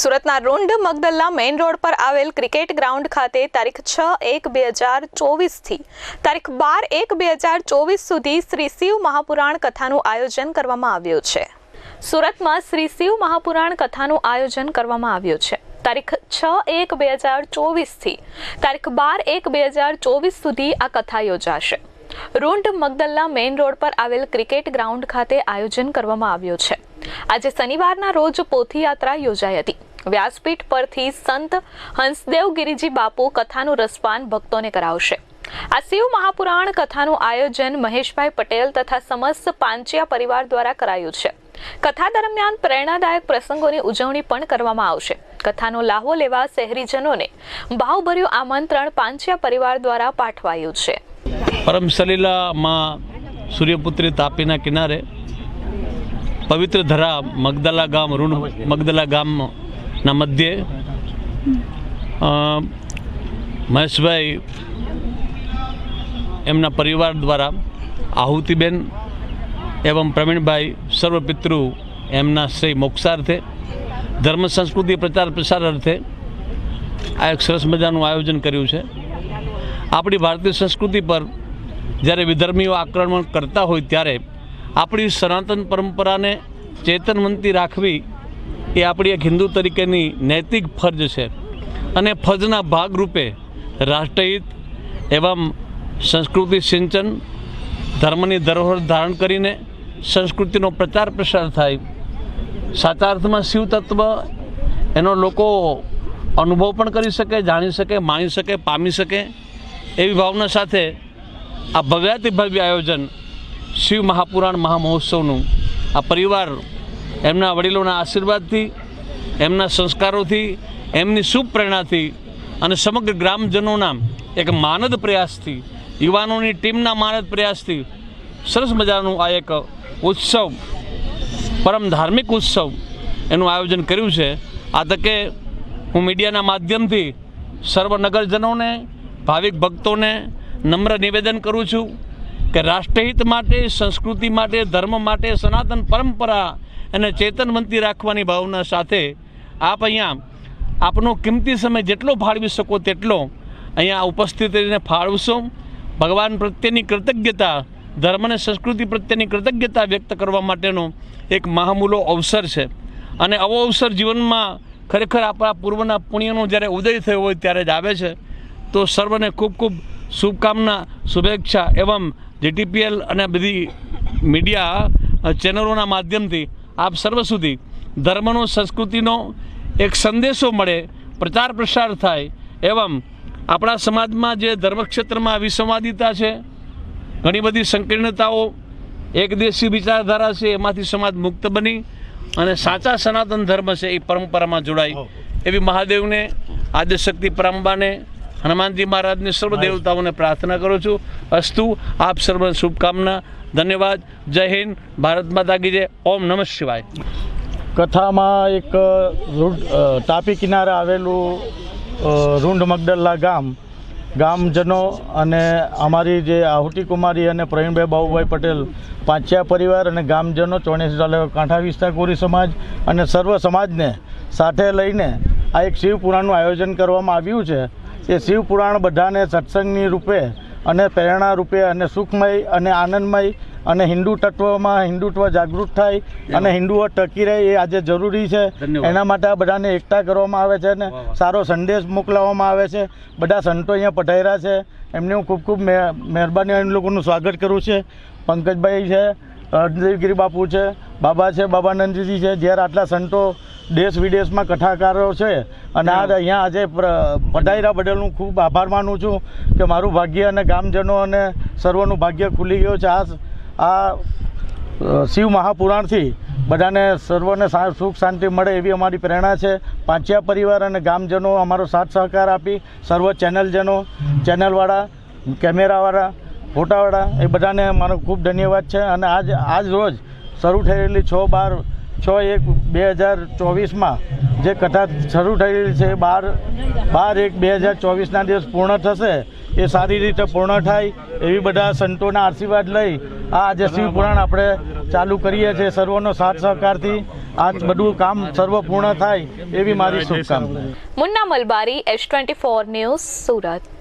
સુરતના રૂંડ Magdalla main road પર આવેલ ક્રિકેટ ગ્રાઉન્ડ ખાતે તારીખ છ એક બે હજાર ચોવીસથી તારીખ બાર એક બે હજાર ચોવીસ સુધી શ્રી શિવ મહાપુરાણ કથાનું આયોજન કરવામાં આવ્યું છે. સુરતમાં શ્રી શિવ મહાપુરાણ કથાનું આયોજન કરવામાં આવ્યું છે. તારીખ છ એક બે હજાર ચોવીસથી તારીખ બાર એક બે હજાર ચોવીસ સુધી આ કથા યોજાશે. રૂંઢ મગદલ્લા મેઇન રોડ પર આવેલ ક્રિકેટ ગ્રાઉન્ડ ખાતે આયોજન કરવામાં આવ્યું છે. આજે શનિવારના રોજ પોથી યાત્રા યોજાઈ હતી. વ્યાસપીઠ પરથી સંત હંસદેવ ગિરિજી બાપુ કથાનું રસપાન ભક્તોને કરાવશે. આ શિવ મહાપુરાણ કથાનું આયોજન મહેશભાઈ પટેલ તથા સમસ્ત પાંચિયા પરિવાર દ્વારા કરાયું છે. કથા દરમિયાન પ્રેરણાદાયક પ્રસંગોની ઉજવણી પણ કરવામાં આવશે. કથાનો લાહવો લેવા શહેરીજનોને ભાવભર્યું આમંત્રણ પાંચિયા પરિવાર દ્વારા પાઠવાયું છે. પરમ સલીલામાં સૂર્યપુત્રી તાપીના કિનારે પવિત્ર ધરા મગદલા ગામ ઋણ મગદલા ગામના મધ્યે. મહેશભાઈ એમના પરિવાર દ્વારા આહુતિબેન એવમ પ્રવીણભાઈ સર્વપિતૃ એમના શ્રી મોક્ષાર્થે, ધર્મ સંસ્કૃતિ પ્રચાર પ્રસાર અર્થે આ એક સરસ મજાનું આયોજન કર્યું છે. આપણી ભારતીય સંસ્કૃતિ પર જ્યારે વિધર્મીઓ આક્રમણ કરતા હોય ત્યારે આપણી સનાતન પરંપરાને ચેતનવંતી રાખવી એ આપણી એક હિન્દુ તરીકેની નૈતિક ફરજ છે. અને ફરજના ભાગરૂપે રાષ્ટ્રહિત એવં સંસ્કૃતિ સિંચન, ધર્મની ધરોહર ધારણ કરીને સંસ્કૃતિનો પ્રચાર પ્રસાર થાય. સાચા અર્થમાં શિવ તત્વ એનો લોકો અનુભવ પણ કરી શકે, જાણી શકે, માણી શકે, પામી શકે એવી ભાવના સાથે આ ભવ્યાતિ ભવ્ય આયોજન શિવ મહાપુરાણ મહામહોત્સવનું આ પરિવાર એમના વડીલોના આશીર્વાદથી, એમના સંસ્કારોથી, એમની શુભ પ્રેરણાથી અને સમગ્ર ગ્રામજનોના એક માનદ પ્રયાસથી, યુવાનોની ટીમના માનદ પ્રયાસથી સરસ મજાનું આ એક ઉત્સવ, પરમ ધાર્મિક ઉત્સવ એનું આયોજન કર્યું છે. આ તકે હું મીડિયાના માધ્યમથી સર્વ નગરજનોને, ભાવિક ભક્તોને નમ્ર નિવેદન કરું છું કે રાષ્ટ્રહિત માટે, સંસ્કૃતિ માટે, ધર્મ માટે સનાતન પરંપરા અને ચેતનવંતી રાખવાની ભાવના સાથે આપ અહીંયા આપનો કિંમતી સમય જેટલો ફાળવી શકો તેટલો અહીંયા ઉપસ્થિત રહીને ફાળવશો. ભગવાન પ્રત્યેની કૃતજ્ઞતા, ધર્મ અને સંસ્કૃતિ પ્રત્યેની કૃતજ્ઞતા વ્યક્ત કરવા માટેનો એક મહામૂલો અવસર છે. અને આવો અવસર જીવનમાં ખરેખર આપણા પૂર્વના પુણ્યનો જ્યારે ઉદય થયો હોય ત્યારે જ આવે છે. તો સર્વને ખૂબ ખૂબ શુભકામના, શુભેચ્છા એવમ જીટીપીએલ અને બધી મીડિયા ચેનલોના માધ્યમથી આપ સર્વ સુધી ધર્મનો સંસ્કૃતિનો એક સંદેશો મળે પ્રચાર પ્રસાર થાય એવમ આપણા સમાજમાં જે ધર્મક્ષેત્રમાં વિસંવાદિતા છે ઘણી બધી સંકીર્ણતાઓ એક દેશી વિચારધારા છે એમાંથી સમાજ મુક્ત બની અને સાચા સનાતન ધર્મ છે એ પરંપરામાં જોડાય. એવી મહાદેવને આદ્યશક્તિ પરંબાને હનુમાનજી મહારાજને સર્વ દેવતાઓને પ્રાર્થના કરું છું. અસ્તુ આપ સર્વ શુભકામના ધન્યવાદ. જય હિન્દ. ભારત માતા કી જય. ઓમ નમઃ શિવાય. કથામાં એક તાપી કિનારે આવેલું રૂંઢ મગડલ્લા ગામ ગામજનો અને અમારી જે આહુતિ કુમારી અને પ્રવીણભાઈ બાબુભાઈ પટેલ પાંચિયા પરિવાર અને ગામજનો ચોણેસી તાલુકા કાંઠા વિસ્તાર કોરી સમાજ અને સર્વ સમાજને સાથે લઈને આ એક શિવ પુરાણનું આયોજન કરવામાં આવ્યું છે. એ શિવ પુરાણ બધાને સત્સંગની રૂપે અને પ્રેરણા રૂપે અને સુખમય અને આનંદમય અને હિન્દુ તત્વમાં હિન્દુત્વ જાગૃત થાય અને હિન્દુઓ ટકી રહે એ આજે જરૂરી છે. એના માટે આ બધાને એકઠા કરવામાં આવે છે અને. સારો સંદેશ મોકલાવવામાં આવે છે. બધા સંતો અહીંયા પધાર્યા છે. એમને હું ખૂબ ખૂબ મહેર- મહેરબાની એ લોકોનું સ્વાગત કરું છે. પંકજભાઈ છે હરદેવગીરી બાપુ છે બાબા છે બાબાનંદજી છે જ્યારે આટલા સંતો દેશ વિદેશમાં કથાકારો છે અને આ અહીંયા આજે પધાર્યા બદલ હું ખૂબ આભાર માનું છું કે મારું ભાગ્ય અને ગામજનો અને સર્વનું ભાગ્ય ખુલી ગયું છે. આ આ શિવ મહાપુરાણથી બધાને સર્વને સુખ શાંતિ મળે એવી અમારી પ્રેરણા છે. પાંચિયા પરિવાર અને ગામજનો અમારો સાથ સહકાર આપી સર્વ ચેનલજનો ચેનલવાળા કેમેરાવાળા ફોટાવાળા એ બધાને મારો ખૂબ ધન્યવાદ છે. અને આજ આજ રોજ શરૂ થયેલી છ બાર, છ એક બે હજાર ચોવીસમાં જે કથા શરૂ થયેલી છે બાર બાર એક બે હજાર ચોવીસના દિવસ પૂર્ણ થશે, એ સારી રીતે પૂર્ણ થાય એવી બધા સંતોના આશીર્વાદ લઈ આ આજે શિવપુરાણ આપણે ચાલુ કરીએ છીએ સર્વનો સાથ સહકારથી. આ બધું કામ સર્વપૂર્ણ થાય એવી મારી શુભકામના. Munna Malbari, S twenty four news Surat.